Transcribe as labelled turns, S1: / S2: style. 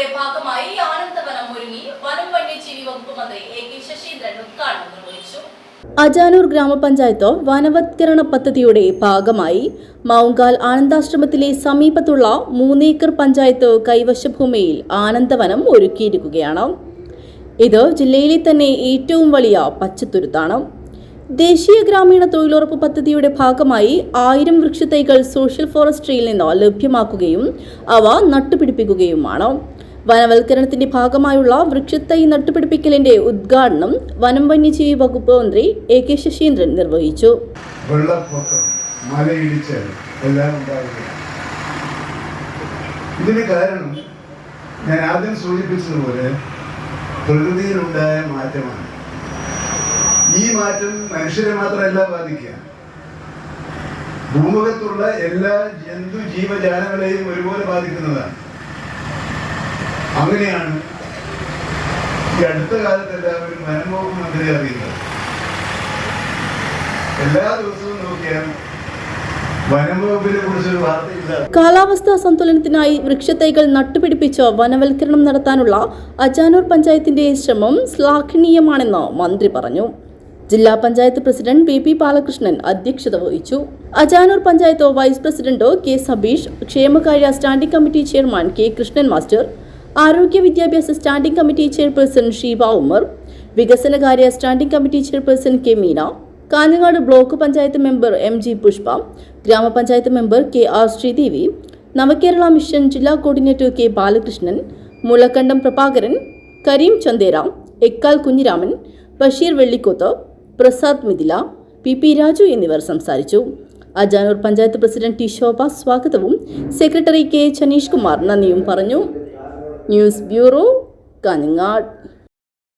S1: പദ്ധതിയുടെ ഭാഗമായി ആനന്ദവനം ഒരുങ്ങി വനം വന്യജീവി വകുപ്പ് മന്ത്രി എ കെ ശശീന്ദ്രൻ ഉദ്ഘാടനം നിർവഹിച്ചു.
S2: അജാനൂർ ഗ്രാമപഞ്ചായത്ത് വനവത്കരണ പദ്ധതിയുടെ ഭാഗമായി മൗങ്കാൽ ആനന്ദാശ്രമത്തിലെ സമീപത്തുള്ള മൂന്നേക്കർ പഞ്ചായത്ത് കൈവശഭൂമിയിൽ ആനന്ദവനം ഒരുക്കിയിരിക്കുകയാണ്. ഇത് ജില്ലയിലെ തന്നെ ഏറ്റവും വലിയ പച്ചത്തുരുത്താണ്. ദേശീയ ഗ്രാമീണ തൊഴിലുറപ്പ് പദ്ധതിയുടെ ഭാഗമായി ആയിരം വൃക്ഷത്തൈകൾ സോഷ്യൽ ഫോറസ്ട്രിയിൽ നിന്ന് ലഭ്യമാക്കുകയും അവ നട്ടുപിടിപ്പിക്കുകയുമാണ്. വനവൽക്കരണത്തിന്റെ ഭാഗമായുള്ള വൃക്ഷത്തൈ നട്ടുപിടിപ്പിക്കലിന്റെ ഉദ്ഘാടനം വനം വന്യജീവി വകുപ്പ് മന്ത്രി എ കെ ശശീന്ദ്രൻ നിർവഹിച്ചു.
S3: ഇതിന് കാരണം ഞാൻ ആദ്യം സൂചിപ്പിച്ചതുപോലെ പ്രകൃതിയിലുണ്ടായ മാറ്റമാണ്. ഈ മാറ്റം മനുഷ്യരെ മാത്രമല്ല ബാധിക്കുക. ഭൂമുഖത്തുള്ള എല്ലാ ജന്തു ജീവജാലങ്ങളെയും ഒരുപോലെ ബാധിക്കുന്നതാണ്. അങ്ങനെയാണ് ഈ അടുത്ത കാലത്ത് എല്ലാവരും വനംവകുപ്പ് മന്ത്രി അറിയുന്നത്. എല്ലാ ദിവസവും നോക്കിയാൽ
S2: കാലാവസ്ഥാ സന്തുലനത്തിനായി വൃക്ഷത്തൈകൾ നട്ടുപിടിപ്പിച്ച് വനവൽക്കരണം നടത്താനുള്ള അജാനൂർ പഞ്ചായത്തിന്റെ ശ്രമം ശ്ലാഘനീയമാണെന്ന് മന്ത്രി പറഞ്ഞു. ജില്ലാ panchayat president B P Balakrishnan അധ്യക്ഷത വഹിച്ചു. Ajanur panchayat vice president K Sabeesh ക്ഷേമകാര്യ standing committee chairman K Krishnan master ആരോഗ്യ വിദ്യാഭ്യാസ standing committee chairperson Sheeba Umar വികസനകാര്യ standing committee chairperson K Meena Kanhangad block panchayat member M G Pushpa ഗ്രാമപഞ്ചായത്ത് member K R Sreedevi Navakerala mission ജില്ലാ coordinator K Balakrishnan Mulakkandam Prabhakaran Kareem Chandera Ekkal Kunhiraman Basheer Vellikoth Prasad Mithila P P Raju എന്നിവർ സംസാരിച്ചു. Ajanur panchayat president T Shobha സ്വാഗതവും secretary K ചനീഷ് Kumar നന്ദിയും പറഞ്ഞു. News bureau Kanhangad